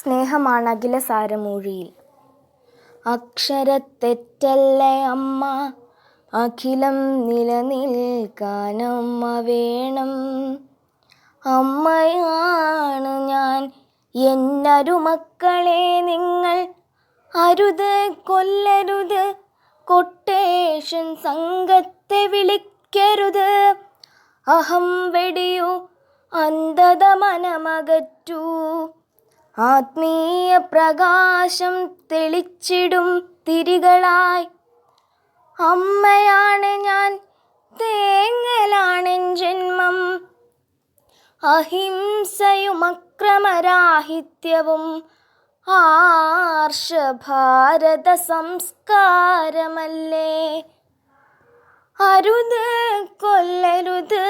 സ്നേഹമാണ് അഖില സാരമൂഴിയിൽ. അക്ഷരത്തെറ്റല്ലേ അമ്മ? അഖിലം നിലനിൽക്കാനമ്മ വേണം. അമ്മയാണ് ഞാൻ. എന്നരുമക്കളെ നിങ്ങൾ അരുത് കൊല്ലരുത്. കൊട്ടേഷൻ സംഘത്തെ വിളിക്കരുത്. അഹം വെടിയു അന്ധത മനമകറ്റൂ. ആത്മീയ പ്രകാശം തെളിച്ചിടും തിരികളായി. അമ്മയാണ് ഞാൻ തേങ്ങലാണ് ജന്മം. അഹിംസയും അക്രമരാഹിത്യവും ആർഷഭാരത സംസ്കാരമല്ലേ? അരുത് കൊല്ലരുത്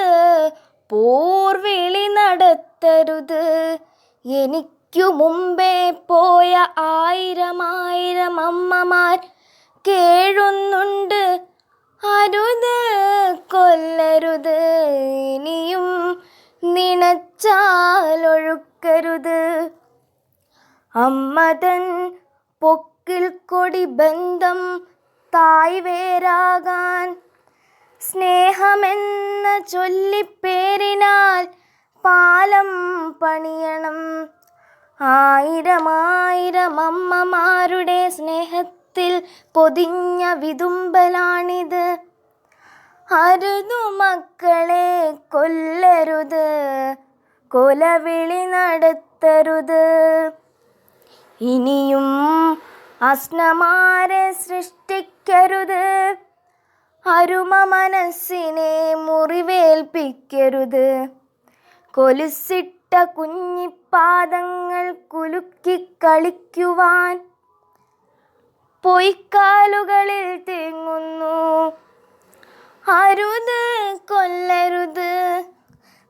പോർവിളി നടത്തരുത്. എനിക്കു മുമ്പേ പോയ ആയിരം ആയിരം അമ്മമാർ കേഴുന്നുണ്ട്. അരുത് കൊല്ലരുത് ഇനിയും നിനച്ചാലൊഴുക്കരുത് അമ്മതൻ പൊക്കിൽ കൊടി ബന്ധം തായ് വേരാകാൻ. സ്നേഹമെന്ന ചൊല്ലിപ്പേരിനാൽ പാലം പണിയണം. ആയിരം ആയിരം അമ്മമാരുടെ സ്നേഹത്തിൽ പൊതിഞ്ഞ വിതുമ്പലാണിത്. അരുതു മക്കളെ കൊല്ലരുത് കൊലവിളി നടത്തരുത്. ഇനിയും അസ്നമാരെ സൃഷ്ടിക്കരുത് അരുമ മനസ്സിനെ മുറിവേൽപ്പിക്കരുത്. കൊലുസിട്ട കുഞ്ഞിപ്പാദങ്ങൾ കുലുക്കി കളിക്കുവാൻ പൊയ്ക്കാലുകളിൽ തേങ്ങുന്നു. അരുത് കൊല്ലരുത്.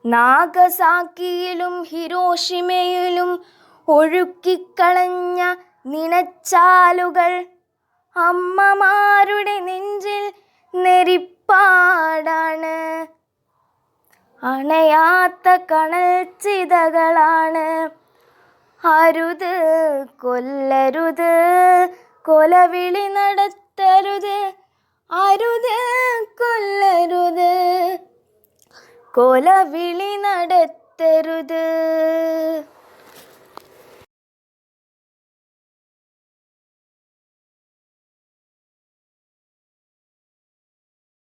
നാഗസാക്കിയിലും ഹിരോഷിമയിലും ഒഴുക്കിക്കളഞ്ഞ നിണച്ചാലുകൾ അമ്മമാരുടെ നെഞ്ചിൽ നെരിപ്പാടാണ്. അണയാത്ത കണൽ ചിതകളാണ്. അരുത് കൊല്ലരുത് കൊലവിളി നടത്തരുത്. അരുത് കൊല്ലരുത് കൊലവിളി നടത്തരുത്.